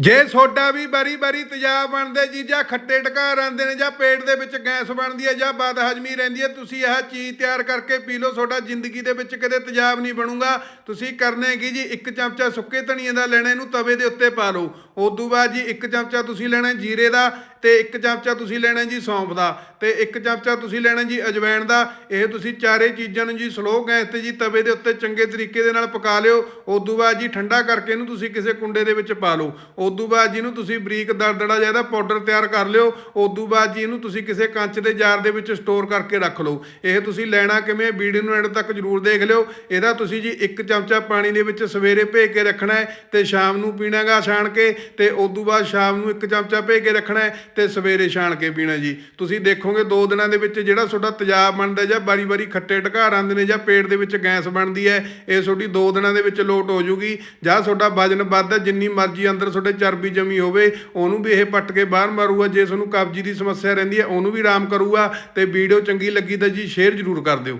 ਜੇ ਸੋਡਾ ਵੀ ਬਰੀ ਬਰੀ ਤੇਜ਼ਾਬ ਬਣਦੇ ਜੀ ਜਾਂ ਖੱਟੇ ਟਕਾਰ ਆਉਂਦੇ ਨੇ ਜਾਂ ਪੇਟ ਦੇ ਵਿੱਚ ਗੈਸ ਬਣਦੀ ਹੈ ਜਾਂ ਬਦ ਹਜਮੀ ਰਹਿੰਦੀ ਹੈ, ਤੁਸੀਂ ਇਹ ਚੀਜ਼ ਤਿਆਰ ਕਰਕੇ ਪੀ ਲਓ ਤੁਹਾਡਾ ਜ਼ਿੰਦਗੀ ਦੇ ਵਿੱਚ ਕਦੇ ਤੇਜ਼ਾਬ ਨਹੀਂ ਬਣੂਗਾ। ਤੁਸੀਂ ਕਰਨੇ ਕੀ ਜੀ? ਇੱਕ ਚਮਚਾ ਸੁੱਕੇ ਧਨੀਏ ਦਾ ਲੈਣਾ, ਇਹਨੂੰ ਤਵੇ ਦੇ ਉੱਤੇ ਪਾ ਲਓ। ਉਦੋਂ ਬਾਅਦ ਜੀ ਇੱਕ ਚਮਚਾ ਤੁਸੀਂ ਲੈਣਾ ਜੀਰੇ ਦਾ ਤੇ ਇੱਕ ਚਮਚਾ ਤੁਸੀਂ ਲੈਣਾ ਜੀ ਸੌਂਫ ਦਾ, ਤੇ ਇੱਕ ਚਮਚਾ ਤੁਸੀਂ ਲੈਣਾ ਜੀ ਅਜਵਾਇਣ ਦਾ। ਇਹ ਤੁਸੀਂ ਚਾਰੇ ਚੀਜ਼ਾਂ ਨੂੰ ਜੀ ਸਲੋ ਗੈਸ ਤੇ ਜੀ ਤਵੇ ਦੇ ਉੱਤੇ ਚੰਗੇ ਤਰੀਕੇ ਦੇ ਨਾਲ ਪਕਾ ਲਿਓ। ਉਦੋਂ ਬਾਅਦ ਜੀ ਠੰਡਾ ਕਰਕੇ ਇਹਨੂੰ ਤੁਸੀਂ ਕਿਸੇ ਕੁੰਡੇ ਦੇ ਵਿੱਚ ਪਾ ਲਓ। ਉਦੋਂ ਬਾਅਦ ਜੀ ਇਹਨੂੰ ਤੁਸੀਂ ਬਰੀਕ ਦਰਦੜਾ ਜਿਹਾ ਇਹਦਾ ਪਾਊਡਰ ਤਿਆਰ ਕਰ ਲਿਓ। ਉਦੋਂ ਬਾਅਦ ਜੀ ਇਹਨੂੰ ਤੁਸੀਂ ਕਿਸੇ ਕੰਚ ਦੇ ਜਾਰ ਦੇ ਵਿੱਚ ਸਟੋਰ ਕਰਕੇ ਰੱਖ ਲਓ। ਇਹ ਤੁਸੀਂ ਲੈਣਾ ਕਿਵੇਂ ਵੀਡੀਓ ਨੂੰ ਐਂਡ ਤੱਕ ਜਰੂਰ ਦੇਖ ਲਿਓ। ਇਹਦਾ ਤੁਸੀਂ ਜੀ ਇੱਕ ਚਮਚਾ ਪਾਣੀ ਦੇ ਵਿੱਚ ਸਵੇਰੇ ਭੇ ਕੇ ਰੱਖਣਾ ਹੈ ਤੇ ਸ਼ਾਮ ਨੂੰ ਪੀਣਾਗਾ ਛਾਣ ਕੇ ਤੇ ਉਦੋਂ ਬਾਅਦ ਸ਼ਾਮ ਨੂੰ ਇੱਕ ਚਮਚਾ ਭੇ ਕੇ ਰੱਖਣਾ ਹੈ ਤੇ ਸਵੇਰੇ ਛਾਣ ਕੇ ਪੀਣਾ ਜੀ। ਤੁਸੀਂ ਦੇਖੋਗੇ ਦੋ ਦਿਨਾਂ ਦੇ ਵਿੱਚ ਜਿਹੜਾ ਤੁਹਾਡਾ ਤੇਜ਼ਾਬ ਬਣਦਾ ਜਾਂ ਬਾਰੀ-ਬਾਰੀ ਖੱਟੇ ਢਕਾਰ ਆਉਂਦੇ ਨੇ ਜਾਂ ਪੇਟ ਦੇ ਵਿੱਚ ਗੈਸ ਬਣਦੀ ਹੈ, ਇਹ ਤੁਹਾਡੀ ਦੋ ਦਿਨਾਂ ਦੇ ਵਿੱਚ ਲੋਟ ਹੋ ਜੂਗੀ। ਜਾਂ ਤੁਹਾਡਾ ਵਜਨ ਵੱਧਦਾ, ਜਿੰਨੀ ਮਰਜ਼ੀ ਅੰਦਰ ਤੁਹਾਡੇ ਚਰਬੀ ਜਮੀ ਹੋਵੇ, ਉਹਨੂੰ ਵੀ ਇਹ ਪੱਟ ਕੇ ਬਾਹਰ ਮਾਰੂਗਾ। ਜੇ ਤੁਹਾਨੂੰ ਕਬਜ਼ੀ ਦੀ ਸਮੱਸਿਆ ਰਹਿੰਦੀ ਹੈ, ਉਹਨੂੰ ਵੀ ਆਰਾਮ ਕਰੂਗਾ। ਤੇ ਵੀਡੀਓ ਚੰਗੀ ਲੱਗੀ ਤਾਂ ਜੀ, ਸ਼ੇਅਰ ਜ਼ਰੂਰ ਕਰ ਦਿਓ।